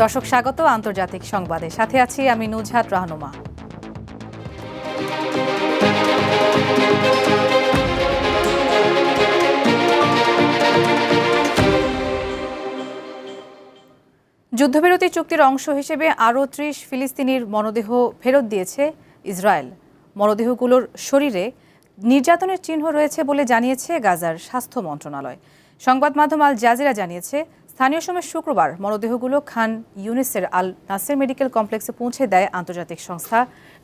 দর্শক স্বাগত, আন্তর্জাতিক সংবাদে। সাথে আছি আমি নুজহাত রাহনুমা। যুদ্ধবিরতি চুক্তির অংশ হিসেবে আরও ত্রিশ ফিলিস্তিনির মরদেহ ফেরত দিয়েছে ইসরায়েল। মরদেহগুলোর শরীরে নির্যাতনের চিহ্ন রয়েছে বলে জানিয়েছে গাজার স্বাস্থ্য মন্ত্রণালয়। সংবাদ মাধ্যম আল জাজিরা জানিয়েছে স্থানীয় সময় শুক্রবার মরদেহগুলো খান ইউনিসের আল নাসের মেডিকেল কমপ্লেক্সে পৌঁছে দেয় আন্তর্জাতিক সংস্থা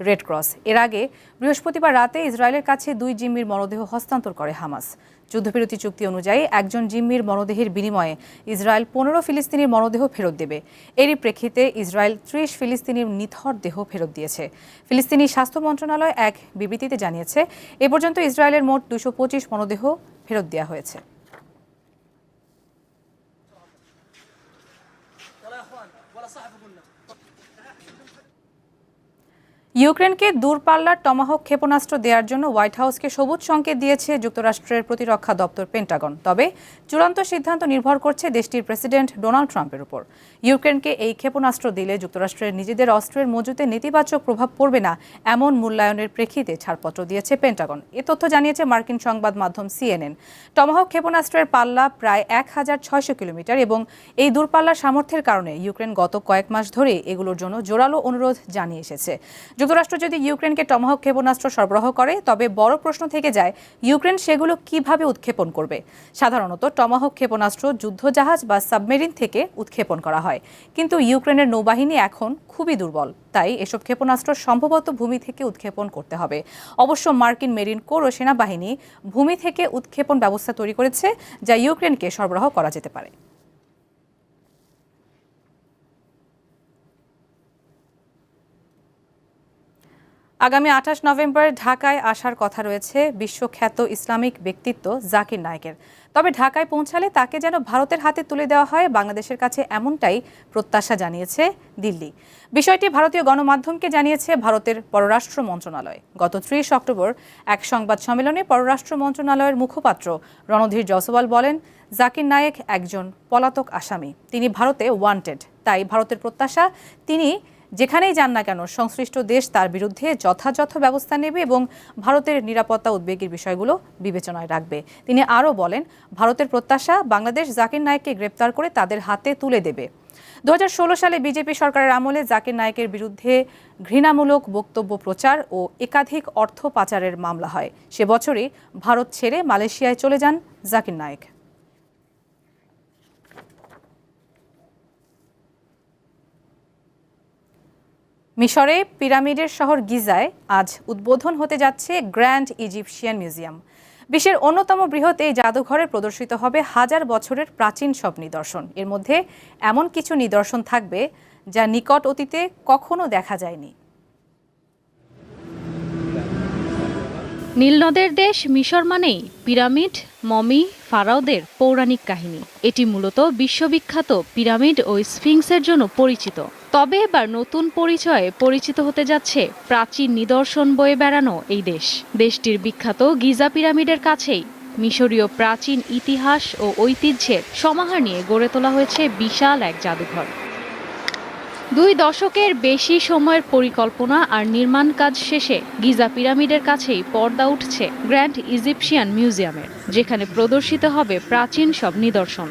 রেড ক্রস। এর আগে বৃহস্পতিবার রাতে ইসরায়েলের কাছে দুই জিম্মির মরদেহ হস্তান্তর করে হামাস। যুদ্ধবিরতি চুক্তি অনুযায়ী একজন জিম্মির মরদেহের বিনিময়ে ইসরায়েল পনেরো ফিলিস্তিনির মরদেহ ফেরত দেবে। এরই প্রেক্ষিতে ইসরায়েল ত্রিশ ফিলিস্তিনির নিথর দেহ ফেরত দিয়েছে। ফিলিস্তিনি স্বাস্থ্য মন্ত্রণালয় এক বিবৃতিতে জানিয়েছে, এ পর্যন্ত ইসরায়েলের মোট দুশো পঁচিশ মরদেহ ফেরত দেওয়া হয়েছে। ইউক্রেনকে দূরপাল্লার টমাহক ক্ষেপণাস্ত্র দেওয়ার জন্য হোয়াইট হাউসকে সবুজ সংকেত দিয়েছে যুক্তরাষ্ট্রের প্রতিরক্ষা দপ্তর পেন্টাগন। তবে চূড়ান্ত সিদ্ধান্ত নির্ভর করছে দেশটির প্রেসিডেন্ট ডোনাল্ড ট্রাম্পের উপর। ইউক্রেনকে এই ক্ষেপণাস্ত্র দিলে যুক্তরাষ্ট্রের নিজেদের অস্ত্রের মজুতে নেতিবাচক প্রভাব পড়বে না, এমন মূল্যায়নের প্রেক্ষিতে ছাড়পত্র দিয়েছে পেন্টাগন। এ তথ্য জানিয়েছে মার্কিন সংবাদ মাধ্যম সিএনএন। টমাহক ক্ষেপণাস্ত্রের পাল্লা প্রায় এক হাজার ছয়শো কিলোমিটার এবং এই দূরপাল্লার সামর্থ্যের কারণে ইউক্রেন গত কয়েক মাস ধরে এগুলোর জন্য জোরালো অনুরোধ জানিয়ে এসেছে। যুক্তরাষ্ট্র যদি ইউক্রেনকে টমাহক ক্ষেপণাস্ত্র সরবরাহ করে, তবে বড় প্রশ্ন থেকে যায়, ইউক্রেন সেগুলো কীভাবে উৎক্ষেপণ করবে? সাধারণত টমাহক ক্ষেপণাস্ত্র, যুদ্ধজাহাজ বা সাবমেরিন থেকে উৎক্ষেপণ করা হয়। কিন্তু ইউক্রেনের নৌবাহিনী এখন খুবই দুর্বল। তাই এসব ক্ষেপণাস্ত্র সম্ভবত ভূমি থেকে উৎক্ষেপণ করতে হবে। অবশ্য মার্কিন মেরিন কোর ও সেনাবাহিনী ভূমি থেকে উৎক্ষেপণ ব্যবস্থা তৈরি করেছে, যা ইউক্রেনকে সরবরাহ করা যেতে পারে। আগামী আঠাশ নভেম্বর ঢাকায় আসার কথা রয়েছে বিশ্বখ্যাত ইসলামিক ব্যক্তিত্ব জাকির নায়েকের। তবে ঢাকায় পৌঁছালে তাকে যেন ভারতের হাতে তুলে দেওয়া হয়, বাংলাদেশের কাছে এমনটাই প্রত্যাশা জানিয়েছে দিল্লি। বিষয়টি ভারতীয় গণমাধ্যমকে জানিয়েছে ভারতের পররাষ্ট্র মন্ত্রণালয়। গত ত্রিশ অক্টোবর এক সংবাদ সম্মেলনে পররাষ্ট্র মন্ত্রণালয়ের মুখপাত্র রণধীর জসওয়াল বলেন, জাকির নায়েক একজন পলাতক আসামি। তিনি ভারতে ওয়ান্টেড তাই ভারতের প্রত্যাশা, তিনি যেখানেই যান না কেন, সংশ্লিষ্ট দেশ তার বিরুদ্ধে যথাযথ ব্যবস্থা নেবে এবং ভারতের নিরাপত্তা উদ্বেগের বিষয়গুলো বিবেচনায় রাখবে। তিনি আরও বলেন, ভারতের প্রত্যাশা বাংলাদেশ জাকির নায়েককে গ্রেপ্তার করে তাদের হাতে তুলে দেবে। দু হাজার ষোলো সালে বিজেপি সরকারের আমলে জাকির নায়েকের বিরুদ্ধে ঘৃণামূলক বক্তব্য প্রচার ও একাধিক অর্থ পাচারের মামলা হয়। সে বছরই ভারত ছেড়ে মালয়েশিয়ায় চলে যান জাকির নায়েক। মিশরে পিরামিডের শহর গিজায় আজ উদ্বোধন হতে যাচ্ছে গ্র্যান্ড ইজিপশিয়ান মিউজিয়াম। বিশ্বের অন্যতম বৃহৎ এই জাদুঘরে প্রদর্শিত হবে হাজার বছরের প্রাচীন সব নিদর্শন। এর মধ্যে এমন কিছু নিদর্শন থাকবে যা নিকট অতীতে কখনো দেখা যায়নি। নীলনদের দেশ মিশর মানেই পিরামিড, মমি, ফারাওদের পৌরাণিক কাহিনী। এটি মূলত বিশ্ববিখ্যাত পিরামিড ও স্ফিংসের জন্য পরিচিত। তবে এবার নতুন পরিচয়ে পরিচিত হতে যাচ্ছে প্রাচীন নিদর্শন বয়ে বেড়ানো এই দেশ। দেশটির বিখ্যাত গিজা পিরামিডের কাছেই মিশরীয় প্রাচীন ইতিহাস ও ঐতিহ্যের সমাহার নিয়ে গড়ে তোলা হয়েছে বিশাল এক জাদুঘর। দুই দশকের বেশি সময়ের পরিকল্পনা আর নির্মাণ কাজ শেষে গিজা পিরামিডের কাছেই পর্দা উঠছে গ্র্যান্ড ইজিপশিয়ান মিউজিয়ামের, যেখানে প্রদর্শিত হবে প্রাচীন সব নিদর্শন।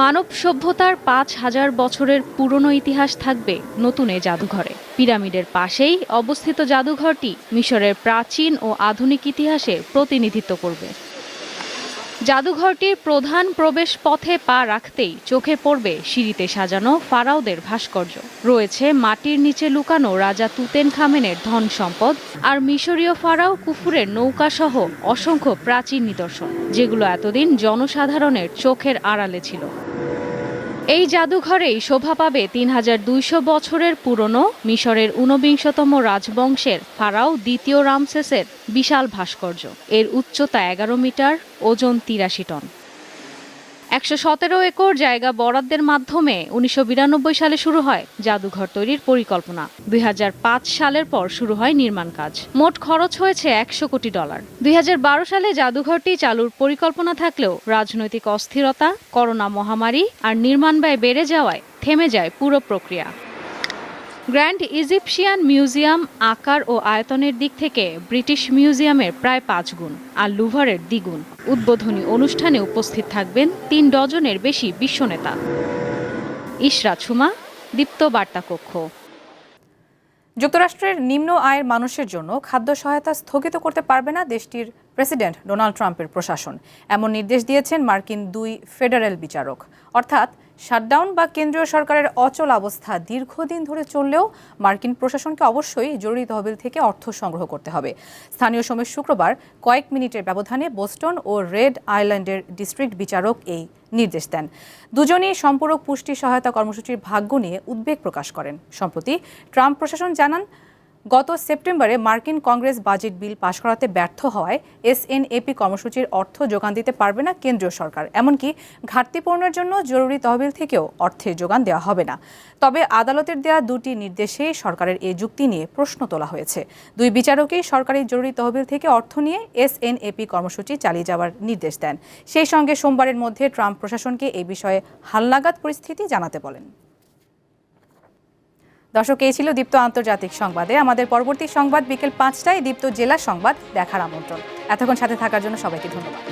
মানব সভ্যতার পাঁচ হাজার বছরের পুরনো ইতিহাস থাকবে নতুন এ জাদুঘরে। পিরামিডের পাশেই অবস্থিত জাদুঘরটি মিশরের প্রাচীন ও আধুনিক ইতিহাসে প্রতিনিধিত্ব করবে। জাদুঘরটির প্রধান প্রবেশ পথে পা রাখতেই চোখে পড়বে সিঁড়িতে সাজানো ফারাওদের ভাস্কর্য। রয়েছে মাটির নিচে লুকানো রাজা তুতেন খামেনের ধন সম্পদ আর মিশরীয় ফারাও কুফুরের নৌকা সহ অসংখ্য প্রাচীন নিদর্শন, যেগুলো এতদিন জনসাধারণের চোখের আড়ালে ছিল। এই জাদুঘরেই শোভা পাবে তিন হাজার দুইশো বছরের পুরনো মিশরের ঊনবিংশতম রাজবংশের ফারাও দ্বিতীয় রামসেসের বিশাল ভাস্কর্য। এর উচ্চতা এগারো মিটার, ওজন তিরাশি টন। একশো সতেরো একর জায়গা বরাদ্দের মাধ্যমে উনিশশো বিরানব্বই সালে শুরু হয় জাদুঘর তৈরির পরিকল্পনা। দুই হাজার পাঁচ সালের পর শুরু হয় নির্মাণ কাজ। মোট খরচ হয়েছে একশো কোটি ডলার। দুই হাজার বারো সালে জাদুঘরটি চালুর পরিকল্পনা থাকলেও রাজনৈতিক অস্থিরতা, করোনা মহামারী আর নির্মাণ ব্যয় বেড়ে যাওয়ায় থেমে যায় পুরো প্রক্রিয়া। গ্র্যান্ড ইজিপশিয়ান মিউজিয়াম আকার ও আয়তনের দিক থেকে ব্রিটিশ মিউজিয়ামের প্রায় পাঁচ গুণ আর লুভারের দ্বিগুণ। উদ্বোধনী অনুষ্ঠানে উপস্থিত থাকবেন তিন ডজনের বেশি বিশ্বনেতা। ইশরা ছুমা, দীপ্ত বার্তা কক্ষ যুক্তরাষ্ট্রের নিম্ন আয়ের মানুষের জন্য খাদ্য সহায়তা স্থগিত করতে পারবে না দেশটির প্রেসিডেন্ট ডোনাল্ড ট্রাম্পের প্রশাসন। এমন নির্দেশ দিয়েছেন মার্কিন দুই ফেডারেল বিচারক। অর্থাৎ, শাটডাউন বা কেন্দ্রীয় সরকারের অচল অবস্থা দীর্ঘদিন ধরে চললেও মার্কিন প্রশাসনকে অবশ্যই জরুরি তহবিল থেকে অর্থ সংগ্রহ করতে হবে। স্থানীয় সময় শুক্রবার কয়েক মিনিটের ব্যবধানে বোস্টন ও রেড আইল্যান্ডের ডিস্ট্রিক্ট বিচারক এই নির্দেশ দেন। দুজনেই সম্পূরক পুষ্টি সহায়তা কর্মসূচির ভাগ্য নিয়ে উদ্বেগ প্রকাশ করেন। সম্প্রতি ট্রাম্প প্রশাসন জানান গত সেপ্টেম্বরে মার্কিন কংগ্রেস বাজেট বিল পাশ করাতে ব্যর্থ হওয়ায় এসএনএপি কর্মসূচির অর্থ যোগান দিতে পারবে না কেন্দ্রীয় সরকার। এমনকি ঘাটতি পূরণের জন্য জরুরি তহবিল থেকেও অর্থের যোগান দেওয়া হবে না। তবে আদালতের দেওয়া দুটি নির্দেশে সরকারের এই যুক্তি নিয়ে প্রশ্ন তোলা হয়েছে। দুই বিচারকই সরকারি জরুরি তহবিল থেকে অর্থ নিয়ে এসএনএপি কর্মসূচি চালিয়ে যাওয়ার নির্দেশ দেন। সেই সঙ্গে সোমবারের মধ্যে ট্রাম্প প্রশাসনকে এই বিষয়ে হালনাগাদ পরিস্থিতি জানাতে বলেন। দর্শক, এই ছিল দীপ্ত আন্তর্জাতিক সংবাদে। আমাদের পরবর্তী সংবাদ বিকেল পাঁচটায় দীপ্ত জেলা সংবাদ দেখার আমন্ত্রণ। এতক্ষণ সাথে থাকার জন্য সবাইকে ধন্যবাদ।